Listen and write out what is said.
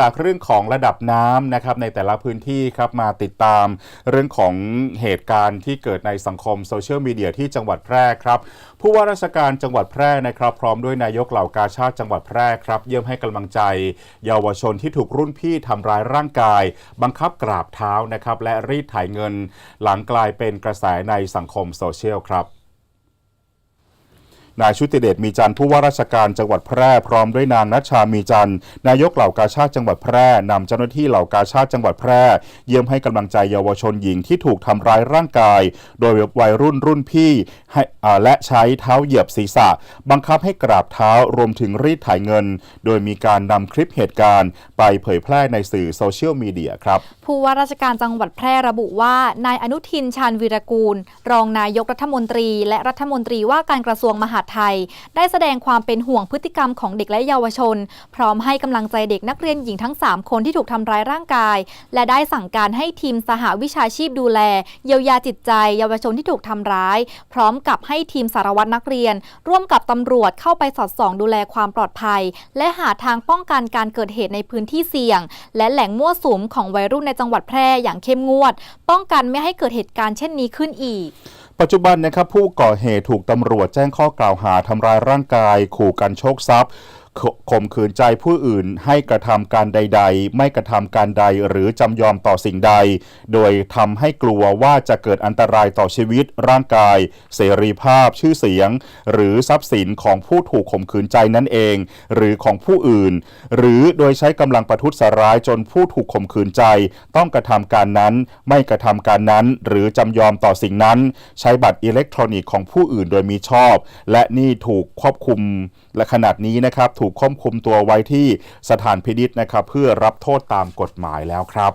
จากเรื่องของระดับน้ำนะครับในแต่ละพื้นที่ครับมาติดตามเรื่องของเหตุการณ์ที่เกิดในสังคมโซเชียลมีเดียที่จังหวัดแพร่ครับผู้ว่าราชการจังหวัดแพร่นะครับพร้อมด้วยนายกเหล่ากาชาติจังหวัดแพร่ครับเยี่ยมให้กำลังใจ เยาวชนที่ถูกรุ่นพี่ทำร้ายร่างกาย บังคับกราบเท้านะครับและรีดไถ่ายเงิน หลังกลายเป็นกระแสในสังคมโซเชียลครับ นายชุติเดชมีจันทร์ผู้ว่าราชการจังหวัดแพร่พร้อมด้วยนางนัชชามีจันทร์นายกเหล่ากาชาติจังหวัดแพร่นำเจ้าหน้าที่เหล่ากาชาติจังหวัดแพร่ เยี่ยมให้กำลังใจเยาวชนหญิงที่ถูกทำร้ายร่างกาย โดยวัยรุ่นรุ่นพี่และใช้เท้าเหยียบศีรษะ บังคับให้กราบเท้ารวมถึงรีดถ่ายเงิน โดยมีการนำคลิปเหตุการณ์ ไปเผยแพร่ในสื่อโซเชียลมีเดียครับผู้ว่าราชการจังหวัดแพร่ระบุว่านายอนุทินชาญวีรกูล รองนายกรัฐมนตรี และรัฐมนตรีว่าการกระทรวงมหาดไทย ได้แสดงความเป็นห่วงพฤติกรรมของเด็กและเยาวชน พร้อมให้กำลังใจเด็กนักเรียนหญิงทั้ง 3 คนที่ถูกทำร้ายร่างกาย และได้สั่งการให้ทีมสหวิชาชีพดูแล เยียวยาจิตใจ เยาวชนที่ถูกทำร้าย พร้อมกับให้ทีมสารวัตรนักเรียน ร่วมกับตำรวจเข้าไปสอดส่องดูแลความปลอดภัย และหาทางป้องกันการเกิดเหตุในพื้นที่เสี่ยง และแหล่งมั่วสุมของวัยรุ่นในจังหวัดแพร่อย่างเข้มงวด ป้องกันไม่ให้เกิดเหตุการณ์เช่นนี้ขึ้นอีก ปัจจุบันนะครับผู้ก่อเหตุถูกตำรวจแจ้งข้อกล่าวหาทำร้ายร่างกาย ขู่กันโชคทรัพย์ ขข่มขืนใจผู้อื่นให้กระทำการใด ๆ ไม่กระทำการใดหรือจำยอมต่อสิ่งใด โดยทำให้กลัวว่าจะเกิดอันตรายต่อชีวิต ร่างกาย เสรีภาพชื่อเสียง หรือทรัพย์สินของผู้ถูกข่มขืนใจนั่นเอง หรือของผู้อื่น หรือโดยใช้กำลังประทุษร้ายจนผู้ถูกข่มขืนใจ ต้องกระทำการนั้น ไม่กระทำการนั้น หรือจำยอมต่อสิ่งนั้น ใช้บัตรอิเล็กทรอนิกส์ของผู้อื่นโดยมีชอบ และนี่ถูกควบคุมและขนาดนี้นะครับถูกควบคุมตัวไว้ที่สถานพินิษนะครับเพื่อรับโทษตามกฎหมายแล้วครับ